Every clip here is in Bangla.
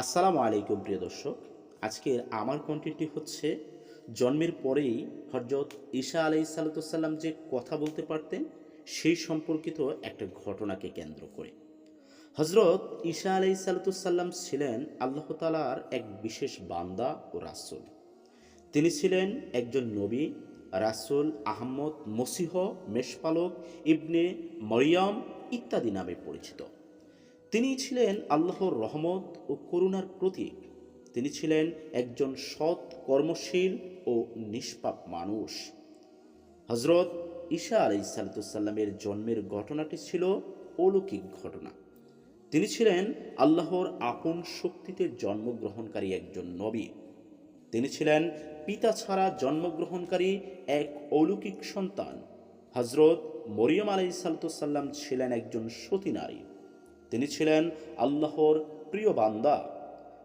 আসসালামু আলাইকুম প্রিয় দর্শক। আজকের আমার কন্টেন্টটি হচ্ছে, জন্মের পরেই হজরত ঈশা আলাই সাল্লাম যে কথা বলতে পারতেন, সেই সম্পর্কিত একটা ঘটনাকে কেন্দ্র করে। হজরত ঈশা আলাই সাল্লাম ছিলেন আল্লাহ তালার এক বিশেষ বান্দা ও রাসুল। তিনি ছিলেন একজন নবী, রাসুল আহমদ মসিহ, মেষপালক, ইবনে মরিয়ম ইত্যাদি নামে পরিচিত। তিনি ছিলেন আল্লাহর রহমত ও করুণার প্রতীক। তিনি ছিলেন একজন সৎ কর্মশীল ও নিষ্পাপ মানুষ। হজরত ঈশা আলাই সাল্লামের জন্মের ঘটনাটি ছিল অলৌকিক ঘটনা। তিনি ছিলেন আল্লাহর আপন শক্তিতে জন্মগ্রহণকারী একজন নবী। তিনি ছিলেন পিতা ছাড়া জন্মগ্রহণকারী এক অলৌকিক সন্তান। হজরত মরিয়ম আলাই সাল্লাম ছিলেন একজন সতী নারী। তিনি ছিলেন আল্লাহর প্রিয় বান্দা।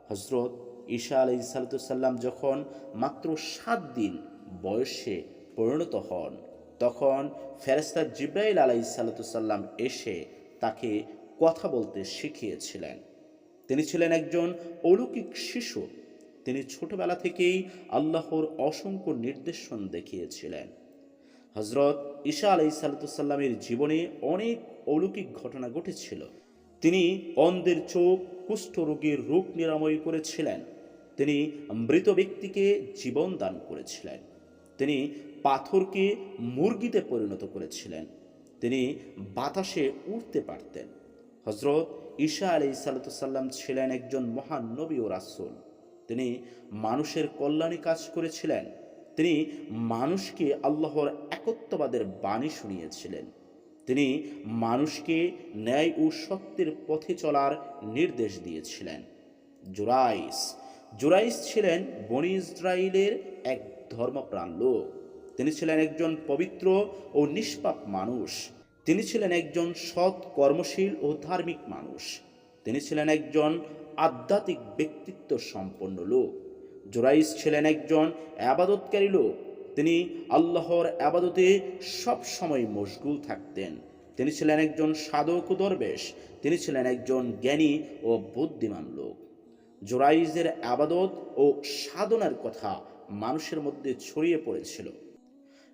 হজরত ঈশা আলাই সাল্লাম যখন মাত্র সাত দিন বয়সে পরিণত হন, তখন ফেরেস্তা জিব্রাইল আলাই সাল্লাম এসে তাকে কথা বলতে শিখিয়েছিলেন। তিনি ছিলেন একজন অলৌকিক শিশু। তিনি ছোটবেলা থেকেই আল্লাহর অসংখ্য নির্দেশন দেখিয়েছিলেন। হজরত ঈশা আলাই সাল্লামের জীবনে অনেক অলৌকিক ঘটনা ঘটেছিল। তিনি অন্ধের চোখ কুষ্ঠরোগীর রোগ নিরাময় করেছিলেন। তিনি মৃত ব্যক্তিকে জীবন দান করেছিলেন। তিনি পাথরকে মুরগিতে পরিণত করেছিলেন। তিনি বাতাসে উঠতে পারতেন। হজরত ঈশা আলি সাল্লাম ছিলেন একজন মহান নবী ও রাসুল। তিনি মানুষের কল্যাণে কাজ করেছিলেন। তিনি মানুষকে আল্লাহর একত্ববাদের বাণী শুনিয়েছিলেন। তিনি মানুষকে ন্যায় ও সত্যের পথে চলার নির্দেশ দিয়েছিলেন। জুরাইস। জুরাইস ছিলেন বনি ইসরায়েলের এক ধর্মপ্রাণ লোক। তিনি ছিলেন একজন পবিত্র ও নিষ্পাপ মানুষ। তিনি ছিলেন একজন সৎ, কর্মশীল ও ধার্মিক মানুষ। তিনি ছিলেন একজন আধ্যাত্মিক ব্যক্তিত্ব সম্পন্ন লোক। জোরাইস ছিলেন একজন আবাদতকারী লোক। তিনি আল্লাহর আবাদতে সব সময় মশগুল থাকতেন। তিনি ছিলেন একজন সাধক দরবেশ, তিনি ছিলেন একজন জ্ঞানী ও বুদ্ধিমান লোক। জোরাইজের আবাদত ও সাধনার কথা মানুষের মধ্যে ছড়িয়ে পড়েছিল।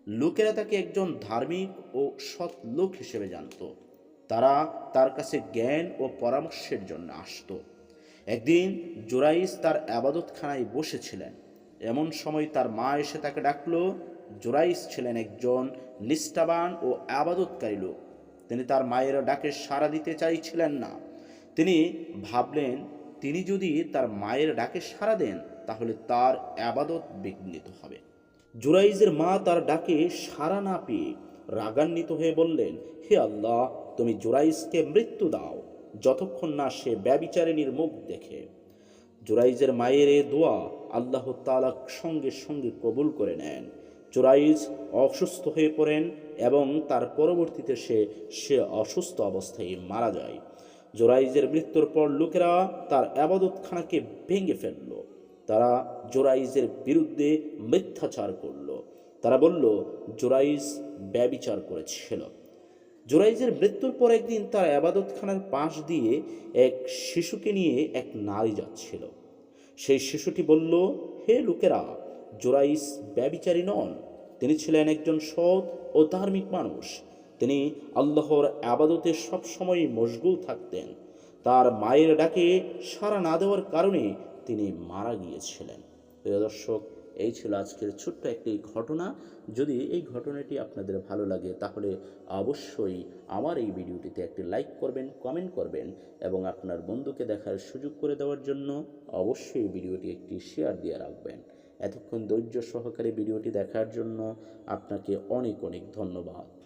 লোকেরা তাকে একজন ধার্মিক ও সৎ লোক হিসেবে জানত। তারা তার কাছে জ্ঞান ও পরামর্শের জন্য আসত। একদিন জোরাইজ তার আবাদতখানায় বসেছিলেন। এমন সময় তার মা এসে তাকে ডাকলো। জোরাইস ছিলেন একজন নিষ্ঠাবান ও আবাদতকারী লোক। তিনি তার মায়ের ডাকে সাড়া দিতে চাইছিলেন না। তিনি ভাবলেন, তিনি যদি তার মায়ের ডাকে সাড়া দেন, তাহলে তার আবাদত বিঘ্নিত হবে। জুরাইজের মা তার ডাকে সাড়া না পেয়ে রাগান্বিত হয়ে বললেন, হে আল্লাহ, তুমি জুরাইজকে মৃত্যু দাও, যতক্ষণ না সে ব্যবিচারিণীর মুখ দেখে। জুরাইজের মায়ের এ দোয়া আল্লাহ তালা সঙ্গে সঙ্গে কবুল করে নেন। জুরাইজ অসুস্থ হয়ে পড়েন এবং তার পরবর্তীতে সে সে অসুস্থ অবস্থায় মারা যায়। জোরাইজের মৃত্যুর পর লোকেরা তার আবাদতখানাকে ভেঙে ফেলল। তারা জোরাইজের বিরুদ্ধে মিথ্যাচার করল। তারা বলল জোরাইজ ব্যবিচার করেছিল। জোরাইজের মৃত্যুর পর একদিন তার আবাদতখানার পাশ দিয়ে এক শিশুকে নিয়ে এক নারী যাচ্ছিল। সেই শিশুটি বলল, হে লোকেরা, জোরাইস ব্যবিচারী নন। তিনি ছিলেন একজন সৎ ও ধার্মিক মানুষ। তিনি আল্লাহর আবাদতে সবসময় মশগুল থাকতেন। তার মায়ের ডাকে সাড়া না দেওয়ার কারণে তিনি মারা গিয়েছিলেন। প্রিয় দর্শক এই ছিল আজকের ছোট্ট একটি ঘটনা। যদি এই ঘটনাটি আপনাদের ভালো লাগে, তাহলে অবশ্যই আমার এই ভিডিওটিতে একটি লাইক করবেন, কমেন্ট করবেন এবং আপনার বন্ধুকে দেখার সুযোগ করে দেওয়ার জন্য অবশ্যই ভিডিওটি একটি শেয়ার দিয়ে রাখবেন। এতক্ষণ ধৈর্য সহকারে ভিডিওটি দেখার জন্য আপনাকে অনেক অনেক ধন্যবাদ।